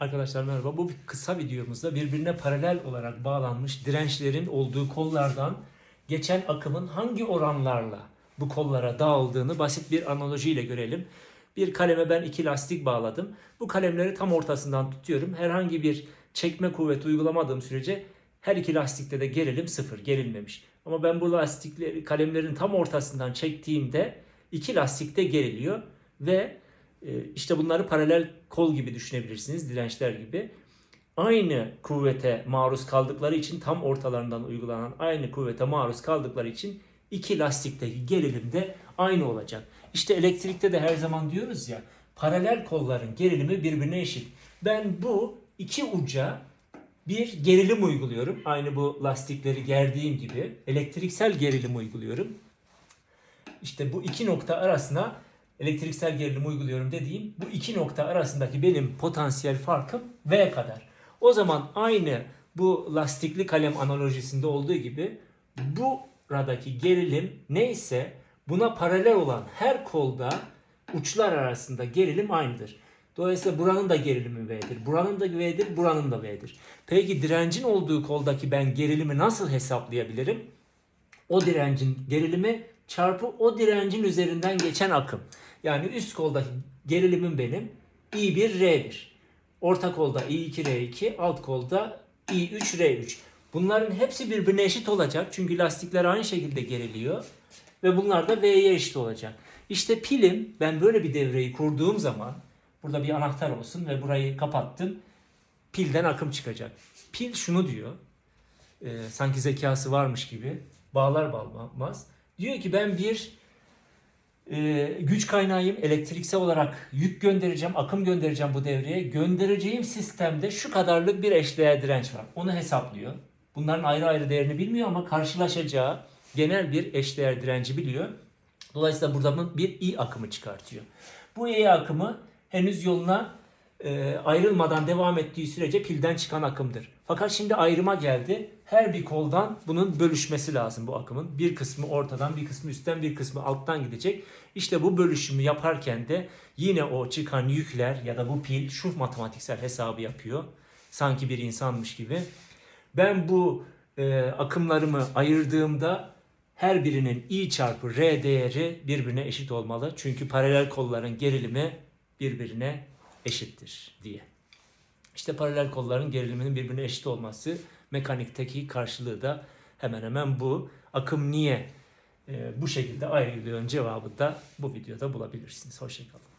Arkadaşlar merhaba. Bu kısa videomuzda birbirine paralel olarak bağlanmış dirençlerin olduğu kollardan geçen akımın hangi oranlarla bu kollara dağıldığını basit bir analojiyle görelim. Bir kaleme ben iki lastik bağladım. Bu kalemleri tam ortasından tutuyorum. Herhangi bir çekme kuvveti uygulamadığım sürece her iki lastikte de gerilim sıfır, gerilmemiş. Ama ben bu lastikleri kalemlerin tam ortasından çektiğimde iki lastikte geriliyor ve işte bunları paralel kol gibi düşünebilirsiniz, dirençler gibi. Aynı kuvvete maruz kaldıkları için tam ortalarından uygulanan aynı kuvvete maruz kaldıkları için iki lastikteki gerilim de aynı olacak. İşte elektrikte de her zaman diyoruz ya paralel kolların gerilimi birbirine eşit. Ben bu iki uca bir gerilim uyguluyorum. Aynı bu lastikleri gerdiğim gibi elektriksel gerilim uyguluyorum. İşte bu iki nokta arasına elektriksel gerilim uyguluyorum dediğim bu iki nokta arasındaki benim potansiyel farkım V kadar. O zaman aynı bu lastikli kalem analojisinde olduğu gibi buradaki gerilim neyse buna paralel olan her kolda uçlar arasında gerilim aynıdır. Dolayısıyla buranın da gerilimi V'dir. Buranın da V'dir, buranın da V'dir. Peki direncin olduğu koldaki ben gerilimi nasıl hesaplayabilirim? O direncin gerilimi çarpı o direncin üzerinden geçen akım. Yani üst koldaki gerilimim benim I1 R1. Orta kolda I2 R2, alt kolda I3 R3. Bunların hepsi birbirine eşit olacak. Çünkü lastikler aynı şekilde geriliyor. Ve bunlar da V'ye eşit olacak. İşte pilim ben böyle bir devreyi kurduğum zaman burada bir anahtar olsun ve burayı kapattım. Pilden akım çıkacak. Pil şunu diyor. e, sanki zekası varmış gibi bağlar bağlamaz. Diyor ki ben bir e, güç kaynağıyım. Elektriksel olarak yük göndereceğim, akım göndereceğim bu devreye. Göndereceğim sistemde şu kadarlık bir eşdeğer direnç var. Onu hesaplıyor. Bunların ayrı ayrı değerini bilmiyor ama karşılaşacağı genel bir eşdeğer direnci biliyor. Dolayısıyla burada bir I akımı çıkartıyor. Bu I akımı henüz yoluna e, ayrılmadan devam ettiği sürece pilden çıkan akımdır. Fakat şimdi ayrıma geldi. Her bir koldan bunun bölüşmesi lazım bu akımın. Bir kısmı ortadan, bir kısmı üstten, bir kısmı alttan gidecek. İşte bu bölüşümü yaparken de yine o çıkan yükler ya da bu pil şu matematiksel hesabı yapıyor. Sanki bir insanmış gibi. Ben bu e, akımlarımı ayırdığımda her birinin I çarpı R değeri birbirine eşit olmalı. Çünkü paralel kolların gerilimi birbirine eşittir diye. İşte paralel kolların geriliminin birbirine eşit olması mekanikteki karşılığı da hemen hemen bu. Akım niye e, bu şekilde ayrılıyor cevabı da bu videoda bulabilirsiniz. Hoşçakalın.